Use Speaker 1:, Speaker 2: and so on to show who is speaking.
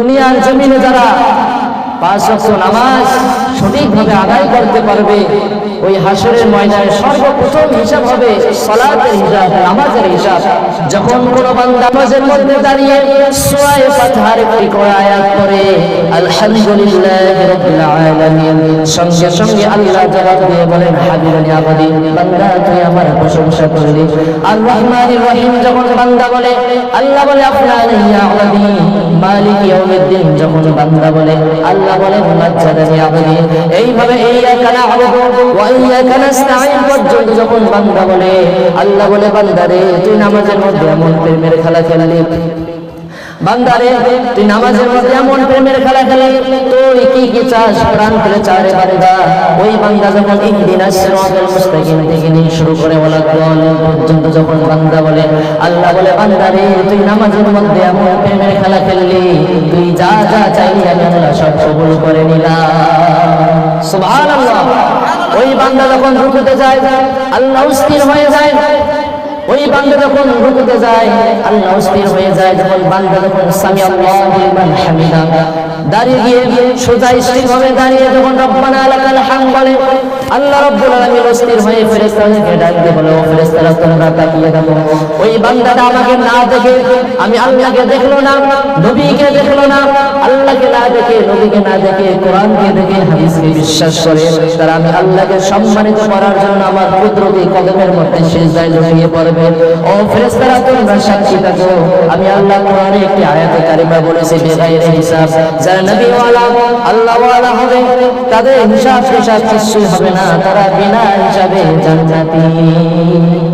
Speaker 1: দুনিয়ার জমিনে যারা পাঁচ ওয়াক্ত নামাজ সঠিকভাবে আদায় করতে পারবে, ওই হাসরের ময়দানে সর্বপ্রথম হিসাব হবে সালাতের হিসাব, নামাজের হিসাব। যখন কোন বান্দা নামাজের মধ্যে দাঁড়িয়ে সুরায়ে ফাতিহার একটি করে আয়াত পড়ে, আলহামদুলিল্লাহি রাব্বিল আলামিন, সঙ্গে সঙ্গে আল্লাহ জবাব দিয়ে বলেন, হাবিবানি আবাদি, বান্দা, তুই আমার প্রশংসা করলি। আর রহমানির রহিম যখন বান্দা বলে, আল্লাহ বলে আপনার ইয়া মালিক ইয়াউমিদ্দিন, যখন বান্দা বলে, আল্লাহ বলে মাজ্জাদানি আবাদি। এইভাবে ইয়াকা না'বুদু ওয়া ইয়াকা নাস্তাঈন পর্যন্ত যখন বান্দা বলে, আল্লাহ বলে বান্দারে তুই নামাজের মধ্যে এমন প্রেমের খেলা খেলালি। বান্দারে, তুই নামাজের মধ্যে এমন প্রেমের খেলা খেলে, তুই কি কি চাস? প্রাণ ফেলে চারে বান্দা। ওই বান্দা যখন ইহদিনাস সিরাতাল মুস্তাকিম থেকে নিয়ে শুরু করে বলা দল পর্যন্ত যখন বান্দা বলে, আল্লাহ বলে বান্দারে তুই নামাজের মধ্যে এমন প্রেমের খেলা খেললি, তুই যা যা চাইলি আমি আল্লাহ সব কবুল করে নিলাম। সুবহানাল্লাহ। ওই বান্দা যখন রুকুতে যায়, আল্লাহ স্থির হয়ে যায় ওই বান্দা যখন রুকুতে যায়, আল্লাহ স্থির হয়ে যায়। যখন বান্দা যখন সামি আল্লাহু হামিদা দাঁড়িয়ে গিয়ে সোজা স্থির ভাবে দাঁড়িয়ে যখন রব্বানা লাকাল হামদ বলে, আল্লাহ রাব্বুল আলামিন অস্থির হয়ে ফেরেশতাদেরকে ডাক দিয়ে বলে, ও ফেরেশতারা, তোমরা তাকিয়ে দেখো। ওই বান্দাটা আমাকে না দেখে, আমি আল্লাহকে দেখল না, নবীকে দেখল না আল্লাহকে না দেখে, নবীকে না দেখে, কোরআনকে দেখে, হাদিসকে বিশ্বাস করে তারা আমি আল্লাহকে সম্মানিত করার জন্য আমার কুদরতি কদমের মধ্যে সিজদায় ঝুঁকিয়ে পড়বে। ও ফেরেশতারা, তোমরা সাক্ষী থাকো। আমি আল্লাহ কোরআনে একটি আয়াতে কারিমা বলেছি বেগাইরে হিসাব। যারা নবী ওয়ালা আল্লাহ ওয়ালা হবে, তাদের হিসাব হিসাব কিছুই হবে না। তারা বিনা হিসাবে জান্নাতি।